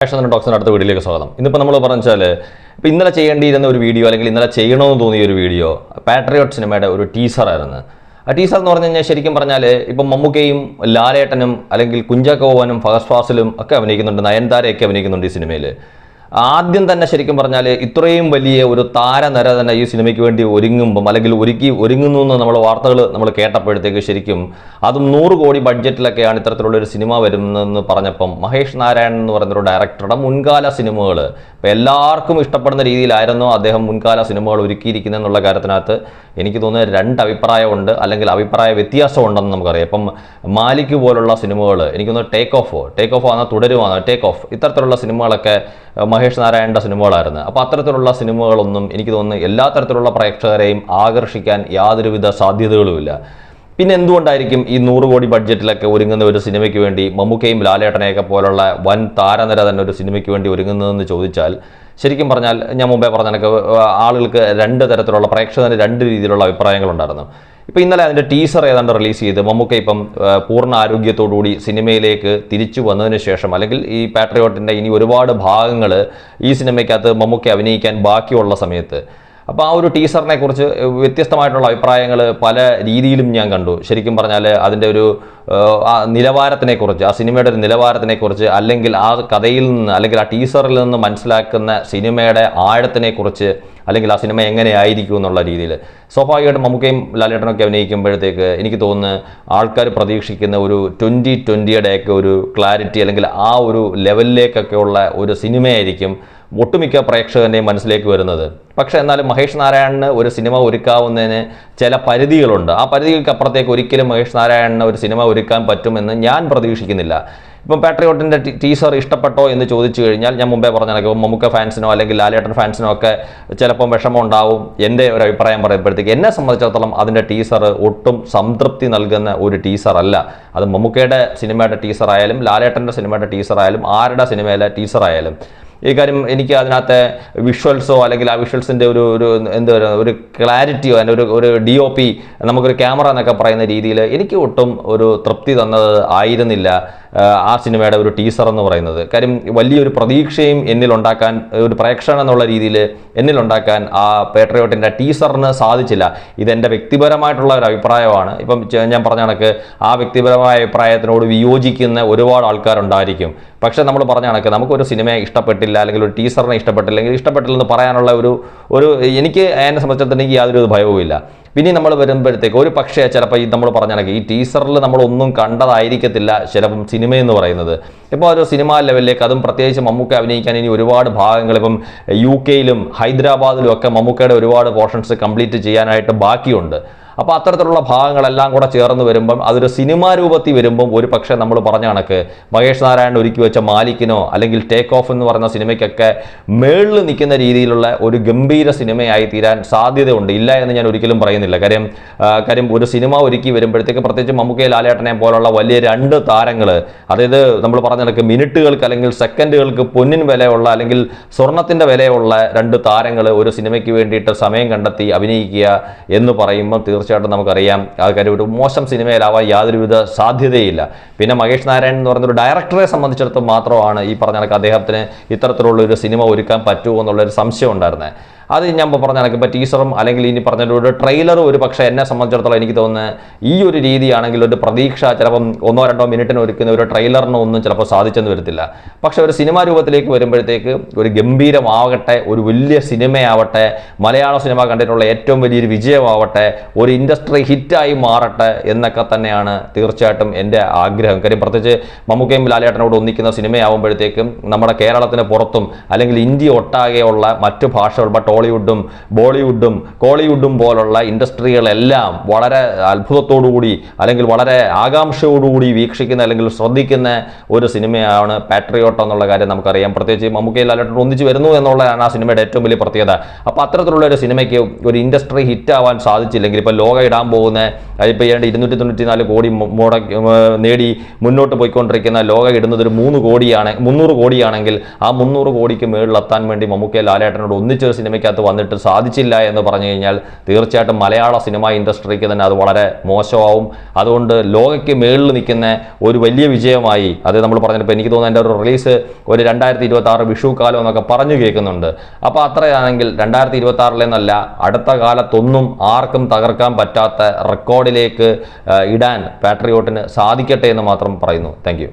Fashion ടോക്സിന്റെ അടുത്ത വീഡിയോയിലേക്ക് സ്വാഗതം. ഇന്നിപ്പോൾ നമ്മൾ പറഞ്ഞാൽ ഇപ്പോൾ ഇന്നലെ ചെയ്യേണ്ടിയിരുന്ന ഒരു വീഡിയോ അല്ലെങ്കിൽ ഇന്നലെ ചെയ്യണമെന്ന് തോന്നിയ ഒരു വീഡിയോ പാട്രിയോട്ട് സിനിമയുടെ ഒരു ടീസറായിരുന്നു ആ ടീസർ എന്ന് പറഞ്ഞു കഴിഞ്ഞാൽ ശരിക്കും പറഞ്ഞാൽ ഇപ്പം മമ്മൂക്കയും ലാലേട്ടനും അല്ലെങ്കിൽ കുഞ്ചാക്കോവാനും ഫഹസ് ഫാസിലും ഒക്കെ അഭിനയിക്കുന്നുണ്ട് നയൻതാരയൊക്കെ അഭിനയിക്കുന്നുണ്ട് ഈ സിനിമയിൽ ആദ്യം തന്നെ ശരിക്കും പറഞ്ഞാൽ ഇത്രയും വലിയ ഒരു താരനിര തന്നെ ഈ സിനിമയ്ക്ക് വേണ്ടി ഒരുങ്ങുമ്പം അല്ലെങ്കിൽ ഒരുക്കി ഒരുങ്ങുന്നു എന്ന് നമ്മൾ വാർത്തകൾ നമ്മൾ കേട്ടപ്പോഴത്തേക്ക് ശരിക്കും അതും നൂറ് കോടി ബഡ്ജറ്റിലൊക്കെയാണ് ഇത്തരത്തിലുള്ള ഒരു സിനിമ വരുന്നതെന്ന് പറഞ്ഞപ്പം മഹേഷ് നാരായണൻ എന്ന് പറയുന്ന ഒരു ഡയറക്ടറുടെ മുൻകാല സിനിമകൾ ഇപ്പോൾ എല്ലാവർക്കും ഇഷ്ടപ്പെടുന്ന രീതിയിലായിരുന്നു അദ്ദേഹം മുൻകാല സിനിമകൾ ഒരുക്കിയിരിക്കുന്നത് എന്നുള്ള കാര്യത്തിനകത്ത് എനിക്ക് തോന്നുന്നത് രണ്ട് അഭിപ്രായമുണ്ട് അല്ലെങ്കിൽ അഭിപ്രായ വ്യത്യാസമുണ്ടെന്ന് നമുക്കറിയാം. ഇപ്പം മാലിക് പോലുള്ള സിനിമകൾ എനിക്ക് എനിക്കൊന്ന് ടേക്ക് ഓഫ് ടേക്ക് ഓഫ് ആണ് തുടരുവാണ്. ടേക്ക് ഓഫ് ഇത്തരത്തിലുള്ള സിനിമകളൊക്കെ മഹേഷ് നാരായണന്റെ സിനിമകളായിരുന്നു. അപ്പോൾ അത്തരത്തിലുള്ള സിനിമകളൊന്നും എനിക്ക് തോന്നുന്നു എല്ലാ തരത്തിലുള്ള പ്രേക്ഷകരെയും ആകർഷിക്കാൻ യാതൊരുവിധ സാധ്യതകളുമില്ല. പിന്നെ എന്തുകൊണ്ടായിരിക്കും ഈ നൂറ് കോടി ബഡ്ജറ്റിലൊക്കെ ഒരുങ്ങുന്ന ഒരു സിനിമയ്ക്ക് വേണ്ടി മമ്മൂക്കയും ലാലേട്ടനെയൊക്കെ പോലുള്ള വൻ താരനിര തന്നെ ഒരു സിനിമയ്ക്ക് വേണ്ടി ഒരുങ്ങുന്നതെന്ന് ചോദിച്ചാൽ ശരിക്കും പറഞ്ഞാൽ ഞാൻ മുമ്പേ പറഞ്ഞ ആളുകൾക്ക് രണ്ട് തരത്തിലുള്ള പ്രേക്ഷകന് രണ്ട് രീതിയിലുള്ള അഭിപ്രായങ്ങളുണ്ടായിരുന്നു. ഇപ്പോൾ ഇന്നലെ അതിന്റെ ടീസർ ഏതാണ്ട് റിലീസ് ചെയ്ത് മമ്മൂക്ക ഇപ്പം പൂർണ ആരോഗ്യത്തോടുകൂടി സിനിമയിലേക്ക് തിരിച്ചു വന്നതിന് ശേഷം അല്ലെങ്കിൽ ഈ പാട്രിയോട്ടിന്റെ ഇനി ഒരുപാട് ഭാഗങ്ങൾ ഈ സിനിമയ്ക്കകത്ത് മമ്മൂക്ക അഭിനയിക്കാൻ ബാക്കിയുള്ള സമയത്ത് അപ്പോൾ ആ ഒരു ടീസറിനെ കുറിച്ച് വ്യത്യസ്തമായിട്ടുള്ള അഭിപ്രായങ്ങൾ പല രീതിയിലും ഞാൻ കണ്ടു. ശരിക്കും പറഞ്ഞാൽ അതിന്റെ ഒരു നിലവാരത്തിനെക്കുറിച്ച് ആ സിനിമയുടെ ഒരു നിലവാരത്തിനെക്കുറിച്ച് അല്ലെങ്കിൽ ആ കഥയിൽ നിന്ന് അല്ലെങ്കിൽ ആ ടീസറിൽ നിന്ന് മനസ്സിലാക്കുന്ന സിനിമയുടെ ആഴത്തിനെക്കുറിച്ച് അല്ലെങ്കിൽ ആ സിനിമ എങ്ങനെയായിരിക്കും എന്നുള്ള രീതിയിൽ സ്വാഭാവികമായിട്ടും മമ്മൂക്കയും ലാലേട്ടനൊക്കെ അഭിനയിക്കുമ്പോഴത്തേക്ക് എനിക്ക് തോന്നുന്നു ആൾക്കാർ പ്രതീക്ഷിക്കുന്ന ഒരു ട്വന്റി ട്വന്റിയുടെയൊക്കെ ഒരു ക്ലാരിറ്റി അല്ലെങ്കിൽ ആ ഒരു ലെവലിലേക്കൊക്കെയുള്ള ഒരു സിനിമയായിരിക്കും ഒട്ടുമിക്ക പ്രേക്ഷകന്റെയും മനസ്സിലേക്ക് വരുന്നത്. പക്ഷേ എന്നാലും മഹേഷ് നാരായണന് ഒരു സിനിമ ഒരുക്കാവുന്നതിന് ചില പരിധികളുണ്ട്. ആ പരിധികൾക്ക് അപ്പുറത്തേക്ക് ഒരിക്കലും മഹേഷ് നാരായണന് ഒരു സിനിമ ഒരുക്കാൻ പറ്റുമെന്ന് ഞാൻ പ്രതീക്ഷിക്കുന്നില്ല. ഇപ്പം പാട്രിയോട്ടിന്റെ ടീസർ ഇഷ്ടപ്പെട്ടോ എന്ന് ചോദിച്ചു കഴിഞ്ഞാൽ ഞാൻ മുമ്പേ പറഞ്ഞ കണക്ക് മമ്മൂക്ക ഫാൻസിനോ അല്ലെങ്കിൽ ലാലേട്ടൻ ഫാൻസിനോ ഒക്കെ ചിലപ്പം വിഷമം ഉണ്ടാവും എന്റെ ഒരു അഭിപ്രായം പറയുമ്പോഴത്തേക്ക്. എന്നെ സംബന്ധിച്ചിടത്തോളം അതിന്റെ ടീസർ ഒട്ടും സംതൃപ്തി നൽകുന്ന ഒരു ടീസർ അല്ല. അത് മമ്മൂക്കയുടെ സിനിമയുടെ ടീസർ ആയാലും ലാലേട്ടന്റെ സിനിമയുടെ ടീസർ ആയാലും ആരുടെ സിനിമയിലെ ടീസർ ആയാലും ഈ കാര്യം എനിക്ക് അതിനകത്തെ വിഷ്വൽസോ അല്ലെങ്കിൽ ആ വിഷ്വൽസിന്റെ ഒരു ഒരു എന്താ പറയുക ഒരു ക്ലാരിറ്റിയോ അതിന്റെ ഒരു ഒരു ഡി ഒ പി നമുക്കൊരു ക്യാമറ എന്നൊക്കെ പറയുന്ന രീതിയിൽ എനിക്ക് ഒട്ടും ഒരു തൃപ്തി തന്നത് ആയിരുന്നില്ല ആ, സിനിമയുടെ ഒരു ടീസർ എന്ന് പറയുന്നത്. കാര്യം വലിയൊരു പ്രതീക്ഷയും എന്നിലുണ്ടാക്കാൻ ഒരു പ്രേക്ഷണം എന്നുള്ള രീതിയിൽ എന്നിലുണ്ടാക്കാൻ ആ പേട്രിയോട്ടിന്റെ ടീസറിന് സാധിച്ചില്ല. ഇതെന്റെ വ്യക്തിപരമായിട്ടുള്ള ഒരു അഭിപ്രായമാണ്. ഇപ്പം ഞാൻ പറഞ്ഞ കണക്ക് ആ വ്യക്തിപരമായ അഭിപ്രായത്തിനോട് വിയോജിക്കുന്ന ഒരുപാട് ആൾക്കാരുണ്ടായിരിക്കും. പക്ഷേ നമ്മൾ പറഞ്ഞ കണക്ക് നമുക്കൊരു സിനിമയെ ഇഷ്ടപ്പെട്ടില്ല അല്ലെങ്കിൽ ഒരു ടീസറിനെ ഇഷ്ടപ്പെട്ടില്ലെങ്കിൽ ഇഷ്ടപ്പെട്ടില്ലെന്ന് പറയാനുള്ള ഒരു ഒരു എനിക്ക് എന്നെ സംബന്ധിച്ചിടത്തോളം യാതൊരു ഭയവുമില്ല. പിന്നെ നമ്മൾ വരുമ്പോഴത്തേക്ക് ഒരു പക്ഷേ ചിലപ്പോൾ ഈ നമ്മൾ പറഞ്ഞ ഈ ടീസറിൽ നമ്മളൊന്നും കണ്ടതായിരിക്കത്തില്ല ചിലപ്പം സിനിമയെന്ന് പറയുന്നത്. ഇപ്പോൾ ഒരു സിനിമാ ലെവലിലേക്ക് അതും പ്രത്യേകിച്ച് മമ്മൂക്ക അഭിനയിക്കാൻ ഇനി ഒരുപാട് ഭാഗങ്ങൾ ഇപ്പം യു കെയിലും ഹൈദരാബാദിലും ഒക്കെ മമ്മൂക്കയുടെ ഒരുപാട് പോർഷൻസ് കംപ്ലീറ്റ് ചെയ്യാനായിട്ട് ബാക്കിയുണ്ട്. അപ്പോൾ അത്തരത്തിലുള്ള ഭാഗങ്ങളെല്ലാം കൂടെ ചേർന്ന് വരുമ്പം അതൊരു സിനിമാ രൂപത്തിൽ വരുമ്പം ഒരു പക്ഷേ നമ്മൾ പറഞ്ഞ കണക്ക് മഹേഷ് നാരായണൻ ഒരുക്കി വെച്ച മാലിക്കിനോ അല്ലെങ്കിൽ ടേക്ക് ഓഫ് എന്ന് പറയുന്ന സിനിമയ്ക്കൊക്കെ മേളിൽ നിൽക്കുന്ന രീതിയിലുള്ള ഒരു ഗംഭീര സിനിമയായി തീരാൻ സാധ്യതയുണ്ട്. ഇല്ല എന്ന് ഞാൻ ഒരിക്കലും പറയുന്നില്ല. കാര്യം കാര്യം ഒരു സിനിമ ഒരുക്കി വരുമ്പോഴത്തേക്ക് പ്രത്യേകിച്ച് മമ്മൂക്കയെ ലാലേട്ടനെ പോലുള്ള വലിയ രണ്ട് താരങ്ങൾ അതായത് നമ്മൾ പറഞ്ഞ കണക്ക് മിനിറ്റുകൾക്ക് അല്ലെങ്കിൽ സെക്കൻഡുകൾക്ക് പൊന്നിൻ വിലയുള്ള അല്ലെങ്കിൽ സ്വർണത്തിന്റെ വിലയുള്ള രണ്ട് താരങ്ങൾ ഒരു സിനിമയ്ക്ക് വേണ്ടിയിട്ട് സമയം കണ്ടെത്തി അഭിനയിക്കുക എന്ന് പറയുമ്പോൾ തീർച്ചയായിട്ടും നമുക്കറിയാം. ആൾക്കാർ ഒരു മോശം സിനിമയിലാവാൻ യാതൊരുവിധ സാധ്യതയില്ല. പിന്നെ മഹേഷ് നാരായണൻ എന്ന് ഒരു ഡയറക്ടറെ സംബന്ധിച്ചിടത്തോളം മാത്രമാണ് ഈ പറഞ്ഞ കണക്ക് അദ്ദേഹത്തിന് ഇത്തരത്തിലുള്ള ഒരു സിനിമ ഒരുക്കാൻ പറ്റുമോ എന്നുള്ളൊരു സംശയം ഉണ്ടായിരുന്നത് അത് ഞാൻ ഇപ്പോൾ പറഞ്ഞ കണക്ക് ഇപ്പോൾ ടീസറും അല്ലെങ്കിൽ ഇനി പറഞ്ഞ ഒരു ട്രെയിലറും ഒരു പക്ഷേ എന്നെ സംബന്ധിച്ചിടത്തോളം എനിക്ക് തോന്നുന്നത് ഈ ഒരു രീതിയാണെങ്കിൽ ഒരു പ്രതീക്ഷ ചിലപ്പം ഒന്നോ രണ്ടോ മിനിറ്റിന് ഒരുക്കുന്ന ഒരു ട്രെയിലറിനോ ഒന്നും ചിലപ്പോൾ സാധിച്ചെന്ന് വരത്തില്ല. പക്ഷേ ഒരു സിനിമാ രൂപത്തിലേക്ക് വരുമ്പോഴത്തേക്ക് ഒരു ഗംഭീരമാവട്ടെ ഒരു വലിയ സിനിമയാവട്ടെ മലയാള സിനിമ കണ്ടിട്ടുള്ള ഏറ്റവും വലിയൊരു വിജയമാവട്ടെ ഒരു ഇൻഡസ്ട്രി ഹിറ്റായി മാറട്ടെ എന്നൊക്കെ തന്നെയാണ് തീർച്ചയായിട്ടും എന്റെ ആഗ്രഹം. കാര്യം പ്രത്യേകിച്ച് മമ്മൂക്കയും ലാലേട്ടനോട് ഒന്നിക്കുന്ന സിനിമയാവുമ്പോഴത്തേക്കും നമ്മുടെ കേരളത്തിന് പുറത്തും അല്ലെങ്കിൽ ഇന്ത്യ ഒട്ടാകെയുള്ള മറ്റു ഭാഷകൾ ഇപ്പോൾ ടോളിവുഡും ബോളിവുഡും കോളിവുഡും പോലുള്ള ഇൻഡസ്ട്രികളെല്ലാം വളരെ അത്ഭുതത്തോടുകൂടി അല്ലെങ്കിൽ വളരെ ആകാംക്ഷയോടുകൂടി വീക്ഷിക്കുന്ന അല്ലെങ്കിൽ ശ്രദ്ധിക്കുന്ന ഒരു സിനിമയാണ് പാട്രിയോട്ട് എന്നുള്ള കാര്യം നമുക്കറിയാം. പ്രത്യേകിച്ച് മമ്മൂക്കയിൽ ലാലേട്ടൻ ഒന്നിച്ച് വരുന്നു എന്നുള്ളതാണ് ആ സിനിമയുടെ ഏറ്റവും വലിയ പ്രത്യേകത. അപ്പോൾ അത്തരത്തിലുള്ള ഒരു സിനിമയ്ക്ക് ഒരു ഇൻഡസ്ട്രി ഹിറ്റ് ആവാൻ സാധിച്ചില്ലെങ്കിൽ ഇപ്പോൾ ലോക ഇടാൻ പോകുന്ന ഇപ്പോൾ ഏതാണ്ട് ഇരുന്നൂറ്റി തൊണ്ണൂറ്റി നാല് കോടി മുട നേടി മുന്നോട്ട് പോയിക്കൊണ്ടിരിക്കുന്ന ലോക ഇടുന്നത് ഒരു മൂന്ന് കോടിയാണ് മുന്നൂറ് കോടിയാണെങ്കിൽ ആ മുന്നൂറ് കോടിക്ക് മേളിലെത്താൻ വേണ്ടി മമ്മൂക്കയിൽ ലാലേട്ടനോട് ഒന്നിച്ചൊരു സിനിമയ്ക്ക് സിനിമയ്ക്കകത്ത് വന്നിട്ട് സാധിച്ചില്ല എന്ന് പറഞ്ഞു കഴിഞ്ഞാൽ തീർച്ചയായിട്ടും മലയാള സിനിമ ഇൻഡസ്ട്രിക്ക് തന്നെ അത് വളരെ മോശമാവും. അതുകൊണ്ട് ലോകയ്ക്ക് മേളിൽ നിൽക്കുന്ന ഒരു വലിയ വിജയമായി അത് നമ്മൾ പറഞ്ഞപ്പോൾ എനിക്ക് തോന്നുന്നു എന്റെ ഒരു റിലീസ് ഒരു രണ്ടായിരത്തി ഇരുപത്തി ആറ് വിഷു കാലം എന്നൊക്കെ പറഞ്ഞു കേൾക്കുന്നുണ്ട്. അപ്പോൾ അത്രയാണെങ്കിൽ രണ്ടായിരത്തി ഇരുപത്തി ആറിലെന്നല്ല അടുത്ത കാലത്തൊന്നും ആർക്കും തകർക്കാൻ പറ്റാത്ത റെക്കോർഡിലേക്ക് ഇടാൻ പാട്രിയോട്ടിന് സാധിക്കട്ടെ എന്ന് മാത്രം പറയുന്നു. താങ്ക്